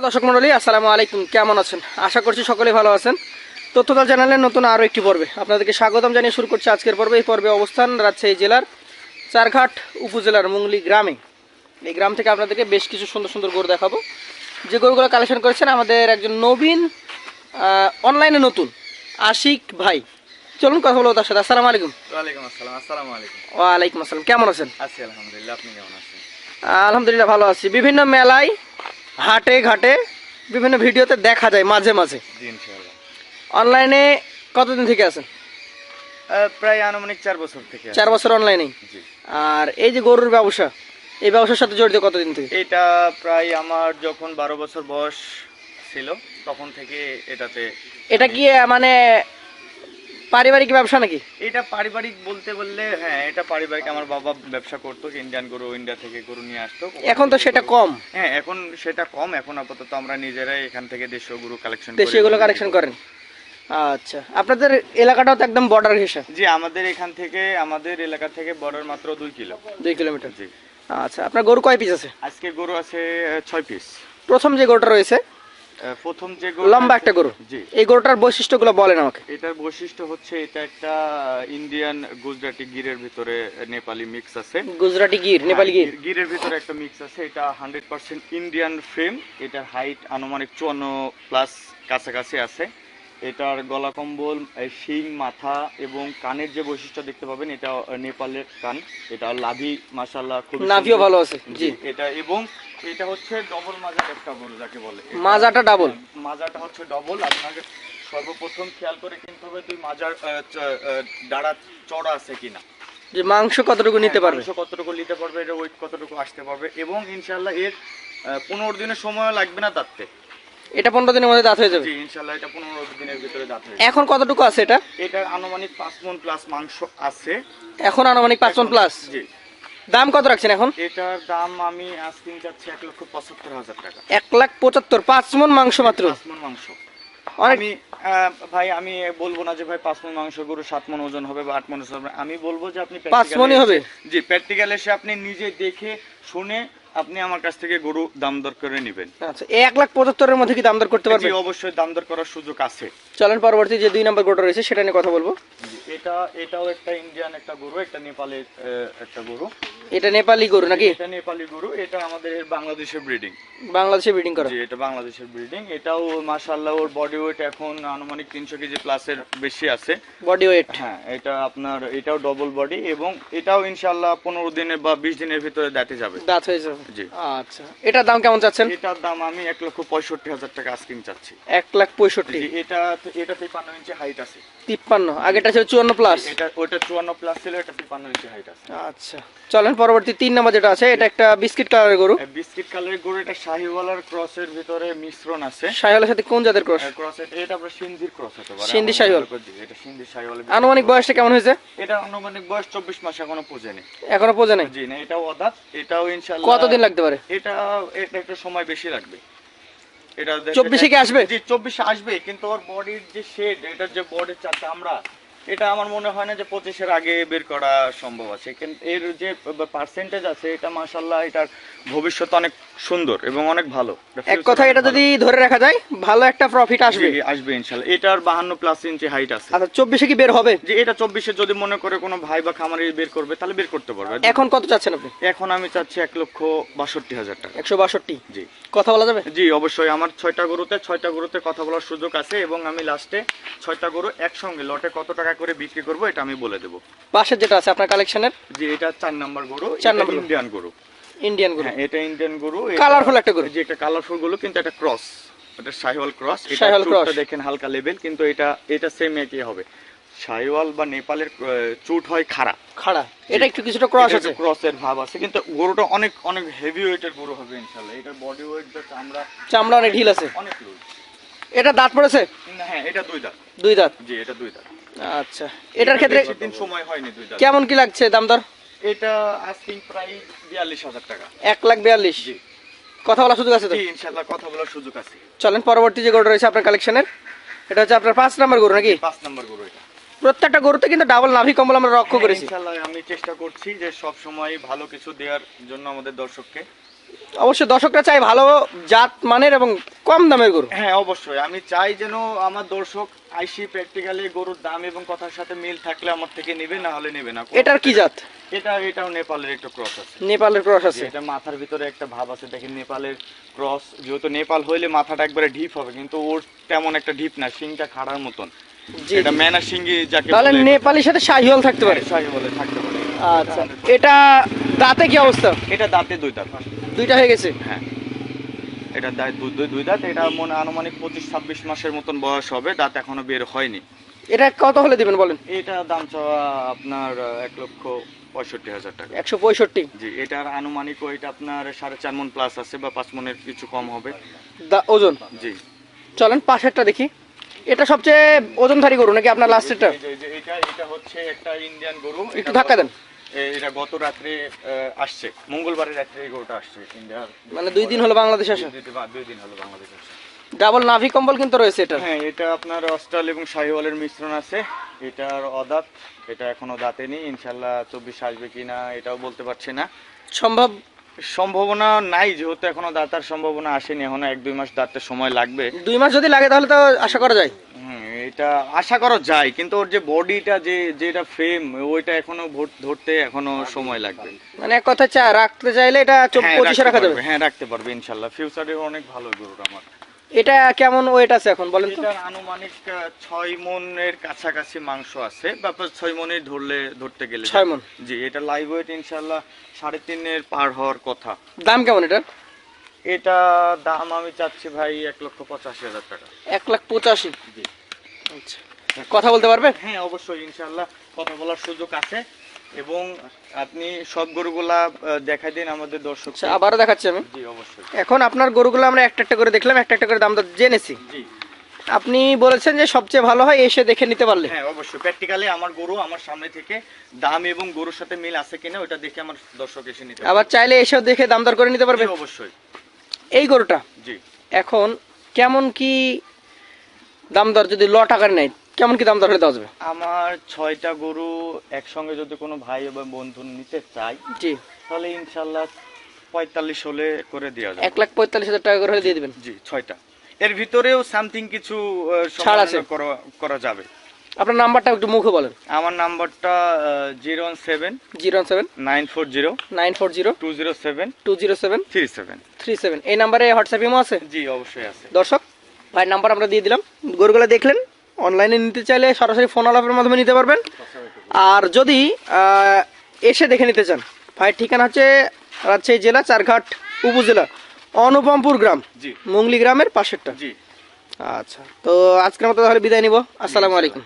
প্রিয় দর্শক মন্ডলী আসসালামু আলাইকুম। কেমন আছেন? আশা করছি সকলেই ভালো আছেন। তথ্যদল চ্যানেলের নতুন আরও একটি পর্বে আপনাদেরকে স্বাগতম জানিয়ে শুরু করছি আজকের পর্বে। এই পর্বে অবস্থান রাজশাহী জেলার চারঘাট উপজেলার মুংলি গ্রামে। এই গ্রাম থেকে আপনাদেরকে বেশ কিছু সুন্দর সুন্দর গরু দেখাবো। যে গরুগুলো কালেকশন করেছেন আমাদের একজন নবীন অনলাইনে নতুন আশিক ভাই। চলুন কথা বলব তার সাথে। আসসালামু আলাইকুম। ওয়ালাইকুম আসসালাম আসসালামু আলাইকুম। ওয়ালাইকুম আসসালাম। কেমন আছেন? আছি আলহামদুলিল্লাহ আপনি কেমন আছেন? আলহামদুলিল্লাহ ভালো আছি। বিভিন্ন মেলায় হাটে ঘাটে বিভিন্ন ভিডিওতে দেখা যায় মাঝে মাঝে। অনলাইনে কতদিন থেকে আছেন? প্রায় আনুমানিক চার বছর থেকে চার বছর অনলাইনে আর এই যে গরুর ব্যবসা এই ব্যবসার সাথে জড়িত কতদিন থেকে? এটা প্রায় আমার যখন বারো বছর বয়স ছিল তখন থেকে এটাতে এটা কি মানে পারিবারিক ব্যবসা নাকি? এটা পারিবারিক বলতে বললে হ্যাঁ এটা পারিবারিক। আমার বাবা ব্যবসা করতো ইন্ডিয়ান গরু ইন্ডিয়া থেকে গরু নিয়ে আসতো। এখন তো সেটা কম। হ্যাঁ এখন সেটা কম। এখন আপাতত আমরা নিজেরাই এখান থেকে দেশীয় গরু কালেকশন দেশীয় এগুলো কালেকশন করেন? আচ্ছা। আপনাদের এলাকাটাও তো একদম বর্ডার ঘেঁষা। জি আমাদের এখান থেকে আমাদের এলাকা থেকে বর্ডার মাত্র দুই কিলো। দুই কিলোমিটার। জি। আচ্ছা আপনার গরু কয় পিস আছে? আজকে গরু আছে ছয় পিস প্রথম যে গরুটা রয়েছে প্রথম যে লম্বা একটা গরু? জি। এই গরুটার বৈশিষ্ট্যগুলো বলেন আমাকে। এটার বৈশিষ্ট্য হচ্ছে এটা একটা ইন্ডিয়ান গুজরাটি গিরের ভিতরে নেপালি মিক্স আছে। গুজরাটি গির নেপালি গির। হ্যাঁ, গিরের ভিতরে একটা মিক্স আছে। এটা হান্ড্রেড পার্সেন্ট ইন্ডিয়ান ফ্রেম এটার হাইট আনুমানিক চুয়ান্ন প্লাস কাছাকাছি আছে। এটার গলা কম্বল এই শিং মাথা এবং কানের যে বৈশিষ্ট্য দেখতে পাবেন এটা নেপালের কান। এটা লাভি মাশাল্লাহ খুব নাভিও ভালো আছে জি। এটা এবং এটা হচ্ছে ডবল মাজার একটা গরু যাকে বলে। মাজাটা ডাবল মাজাটা হচ্ছে ডবল আপনাকে সর্বপ্রথম খেয়াল করে কিনতে হবে তুই মাজার ডাড়া চড়া আছে কিনা। যে মাংস কতটুকু নিতে হ্যাঁ, পারবে? মাংস কতটুকু নিতে পারবে এটা ওয়েট কতটুকু আসতে পারবে এবং ইনশাল্লাহ এর পনেরো দিনের সময় লাগবে না দাঁততে। এটা পনেরো দিনের মধ্যে দাঁত হয়ে যাবে? জি ইনশাল্লাহ এটা পনেরো দিনের ভিতরে দাঁত হয়ে এখন কতটুকু আছে এটা? এটার আনুমানিক পাঁচ মন প্লাস মাংস আছে। এখন আনুমানিক পাঁচ মন প্লাস জি। দাম কত রাখছেন এখন? এটার দাম আমি আজকে যাচ্ছি এক লক্ষ পঁচাত্তর হাজার টাকা। এক লাখ পঁচাত্তর পাঁচ মন মাংস মাত্র? পাঁচ মন মাংস। আমি ভাই আমি বলব না যে ভাই পাঁচ মন মাংস গরু সাত মন ওজন হবে বা আট মন ওজন হবে। আমি বলব যে আপনি পাঁচ এসে- হবে? জি প্র্যাকটিক্যাল এসে আপনি নিজে দেখে শুনে আপনি আমার কাছ থেকে গরু দাম দর করে নেবেন। আচ্ছা এক লাখ পঁচাত্তরের মধ্যে কি দাম দর করতে পারবে? জি অবশ্যই দাম দর করার সুযোগ আছে। চলেন পরবর্তী যে দুই নম্বর গোটা রয়েছে সেটা নিয়ে কথা বলব। জি, এটা এটাও একটা ইন্ডিয়ান একটা গরু একটা নেপালের একটা গরু। এটা নেপালি গরু নাকি? এটা নেপালি গরু এটা আমাদের বাংলাদেশের ব্রিডিং বাংলাদেশে ব্রিডিং করা। জি এটা বাংলাদেশের ব্রিডিং এটাও মাশাআল্লাহ ওর বডি ওয়েট এখন আনুমানিক তিনশো কেজি প্লাসের বেশি আছে। বডি ওয়েট হ্যাঁ এটা আপনার এটাও ডবল বডি এবং এটাও ইনশাল্লাহ পনেরো দিনে বা বিশ দিনের ভিতরে দাঁতে যাবে। দাঁত হয়ে যাবে। জি। আচ্ছা। এটার দাম কেমন চাচ্ছেন? এটার দাম আমি এক লক্ষ পঁয়ষট্টি হাজার টাকা আস্কিং চাচ্ছি। এক লাখ পঁয়ষট্টি। জি, এটা এটা তিপ্পান্ন ইঞ্চি হাইট আছে। তিপ্পান্ন। আগেটা ছিল চুয়ান্ন প্লাস এটা ওটা চুয়ান্ন প্লাস ছিল এটা তিপ্পান্ন ইঞ্চি হাইট আছে। আচ্ছা। চলেন পরবর্তী তিন নম্বর যেটা আছে এটা একটা বিস্কিট কালারের গরু। বিস্কিট কালারের গরু এটা শাহিওয়ালার ক্রসের ভিতরে মিশ্রণ আছে। সাহেলের সাথে কোন জাতের ক্রস? ক্রস এটা আপনার সিন্ধির ক্রস হতে পারে। সিন্ধি শাহিওয়াল। এটা সিন্ধি শাহিওয়াল আনুমানিক বয়সটা কেমন হয়েছে? এটা আনুমানিক বয়স চব্বিশ মাস এখনও পৌঁছেনি এখনও নাই? জি না এটাও অদাত এটাও ইনশাল্লাহ কতদিন লাগতে পারে? এটা এটা একটু সময় বেশি লাগবে। এটা দেখ- চব্বিশে কি আসবে? জি চব্বিশে আসবে কিন্তু ওর বডির যে শেড এটার যে বডির চা চামড়া এটা আমার মনে হয় না যে পঁচিশের আগে বের করা সম্ভব আছে। এর যে পার্সেন্টেজ আছে, এটা মাসাল্লাহ এটার ভবিষ্যতে অনেক সুন্দর এবং অনেক ভালো। এক কথা এটা যদি ধরে রাখা যায় ভালো একটা প্রফিট আসবে। আসবে ইনশাল্লাহ। এটার বাহান্ন প্লাস ইঞ্চি হাইট আছে। আচ্ছা চব্বিশে কি বের হবে? যে এটা চব্বিশে যদি মনে করে কোনো ভাই বা খামারি বের করবে তাহলে বের করতে পারবে। এখন কত চাচ্ছেন আপনি? এখন আমি চাচ্ছি এক লক্ষ বাষট্টি হাজার টাকা। একশো বাষট্টি? জি। কথা বলা যাবে? জি অবশ্যই। আমার ছয়টা গরুতে ছয়টা গরুতে কথা বলার সুযোগ আছে এবং আমি লাস্টে ছয়টা গরু একসঙ্গে লটে কত টাকা করে বিক্রি করব এটা আমি বলে দেবো। পাশে যেটা আছে আপনার কালেকশনের যে এটা চার নাম্বার গরু। চার এটা নাম্বার ইন্ডিয়ান গরু। ইন্ডিয়ান গরু এটা ইন্ডিয়ান গরু কালারফুল একটা গরু যে একটা কালারফুল গরু কিন্তু ক্রস এটা শাহিওয়াল ক্রস এটা চুটটা দেখেন হালকা লেভেল কিন্তু এটা এটা সেম একই হবে। শাহিওয়াল বা নেপালের চুট হয় খাড়া। খাড়া। এটা একটু কিছুটা ক্রস আছে। ক্রসের ভাব আছে কিন্তু গরুটা অনেক অনেক হেভি ওয়েটের গরু হবে ইনশাআল্লাহ। এটার বডি ওয়েট চামড়া চামড়া অনেক ঢিল আছে। অনেক লুজ এটা দাঁত পড়েছে? হ্যাঁ এটা দুই দাঁত। দুই দাঁত? জি এটা দুই দাঁত। আচ্ছা। এটার ক্ষেত্রে সময় হয়নি দুই দাঁত। কেমন কি লাগছে দাম দর? এটা আস্কিং প্রায় বিয়াল্লিশ হাজার টাকা। এক লাখ বিয়াল্লিশ। জি। কথা বলার সুযোগ আছে তো? জি ইনশাল্লাহ কথা বলার সুযোগ আছে। চলেন পরবর্তী যে গরুটা রয়েছে আপনার কালেকশনের এটা হচ্ছে আপনার পাঁচ নাম্বার গরু নাকি? পাঁচ নম্বর গরু এটা। প্রত্যেকটা গরুতে কিন্তু ডাবল নাভি কম্বল আমরা লক্ষ্য করেছি। ইনশাল্লাহ আমি চেষ্টা করছি যে সব সময় ভালো কিছু দেওয়ার জন্য আমাদের দর্শককে। অবশ্যই দর্শকরা চাই ভালো জাত মানের এবং কম দামের গরু। হ্যাঁ অবশ্যই। আমি চাই যেন আমার দর্শক আইসি প্র্যাকটিক্যালি গরুর দাম এবং কথার সাথে মিল থাকলে আমার থেকে নেবে না হলে নেবে না। এটার কি জাত? এটা এটাও নেপালের একটা ক্রস আছে। নেপালের ক্রস আছে? এটা মাথার ভিতরে একটা ভাব আছে দেখেন নেপালের ক্রস যেহেতু নেপাল হইলে মাথাটা একবারে ঢিপ হবে কিন্তু ওর তেমন একটা ঢিপ না শিংটা খাড়ার মতন। এটা। ম্যানা শিঙ্গি যাকে তাহলে নেপালির সাথে শাহিওয়াল থাকতে পারে? শাহী বলে থাকতে পারে। আচ্ছা এটা দাঁতে কি অবস্থা? এটা দাঁতে দুই দাঁত দুইটা হয়ে গেছে? হ্যাঁ। এটা দাঁত দুই দুই- দুই দাঁত এটা মনে আনুমানিক পঁচিশ ছাব্বিশ মাসের মতন বয়স হবে দাঁত এখনও বের হয়নি। এটা কত হলে দিবেন বলেন? এটা দাম চাওয়া আপনার এক লক্ষ পঁয়ষট্টি হাজার টাকা। একশো পঁয়ষট্টি? জি এটার আনুমানিক ওইটা আপনার সাড়ে চার মন প্লাস আছে বা পাঁচ মনের কিছু কম হবে। দা- ওজন? জি। চলেন পাশেরটা দেখি। এটা সবচেয়ে ওজনধারী গরু নাকি আপনার লাস্টেরটা এই যে- এটা এটা হচ্ছে একটা ইন্ডিয়ান গরু। একটু ধাক্কা দেন। এটা গত রাত্রে আসছে। মঙ্গলবারের রাত্রে এই গরুটা আসছে ইন্ডিয়ার। মানে দুই দিন হলো বাংলাদেশ আসা? দুই দিন- হলো বাংলাদেশ আসছে ডাবল নাভি কম্বল কিন্তু রয়েছে এটা হ্যাঁ এটা আপনার অস্ট্রাল এবং শাহিওয়ালের মিশ্রণ আছে। এটার অদাঁত এটা এখনও দাঁতে নেই ইনশাল্লাহ চব্বিশ আসবে কিনা এটাও বলতে পারছি না। সম্ভব? সম্ভাবনা নাই যেহেতু এখনও দাঁতার সম্ভাবনা আসেনি এখনও এক দুই মাস দাঁততে সময় লাগবে। দুই মাস যদি লাগে তাহলে তো আশা করা যায়। হুম, এটা আশা করা যায় কিন্তু ওর যে বডিটা যে যেটা ফ্রেম ওইটা এখনও ভোট- ধরতে এখনও সময় লাগবে। মানে এক কথা চা রাখতে চাইলে এটা হ্যাঁ, পঁচিশে রাখা যাবে। হ্যাঁ রাখতে পারবে ইনশাল্লাহ। ফিউচারে অনেক ভালো গরুটা আমার। এটা কেমন ওয়েট আছে এখন বলেন তো? আনুমানিক আহ, ছয় মনের কাছাকাছি মাংস আছে ব্যাপার ছয় মনের ধরলে ধরতে গেলে ছয় মণ। জি এটা লাইভ ওয়েট ইনশাল্লাহ সাড়ে তিনের পার হওয়ার কথা। দাম কেমন এটা এটা দাম আমি চাচ্ছি ভাই এক লক্ষ পঁচাশি হাজার টাকা। এক লাখ পঁচাশি। জি। আচ্ছা কথা বলতে পারবে? হ্যাঁ অবশ্যই ইনশাল্লাহ কথা বলার সুযোগ আছে। এবং আপনি সব গরুগুলা দেখাই দিন আমাদের দর্শক আচ্ছা আবারও দেখাচ্ছি আমি। জি অবশ্যই। এখন আপনার গরুগুলো আমরা একটা একটা করে দেখলাম একটা একটা করে দাম জেনেছি। জি। আপনি বলেছেন যে সবচেয়ে ভালো হয় এসে দেখে নিতে পারলে। হ্যাঁ অবশ্যই। প্র্যাকটিক্যালি আমার গরু আমার সামনে থেকে দাম এবং গরুর সাথে মিল আছে কিনা ওটা দেখে আমার দর্শক এসে নিতে আবার চাইলে এসেও দেখে দাম দর করে নিতে পারবে। অবশ্যই। এই গরুটা জি। এখন কেমন কি দাম দর যদি ল টাকার নেয় কেমন কি দাম দর হলে দেওয়া যাবে? আমার ছয়টা গরু একসঙ্গে যদি কোনো ভাই এবং বন্ধু নিতে চাই জি। তাহলে ইনশাল্লাহ পঁয়তাল্লিশ হলে করে দেওয়া যাবে। এক লাখ পঁয়তাল্লিশ হাজার টাকা করে হলে দিয়ে দিবেন? জি ছয়টা। এর ভিতরেও সামথিং কিছু ছাড় আছে। করা- যাবে। আপনার নাম্বারটা একটু মুখে বলেন। আমার নাম্বারটা zero one seven zero seven nine four zero nine four zero two zero seven two zero seven three seven. Three seven. এই নাম্বারে হোয়াটসঅ্যাপ ইমো আছে? জি অবশ্যই আছে। দর্শক ভাইয়ের নাম্বার আমরা দিয়ে দিলাম। গরুগুলো দেখলেন অনলাইনে নিতে চাইলে সরাসরি ফোন আলাপের মাধ্যমে নিতে পারবেন। আর যদি এসে দেখে নিতে চান ভাইয়ের ঠিকানা হচ্ছে রাজশাহী জেলা চারঘাট উপজেলা অনুপমপুর গ্রাম মুঙ্গলি গ্রামের পাশেরটা। আচ্ছা তো আজকের মতো তাহলে বিদায় নিব। আসসালামু আলাইকুম।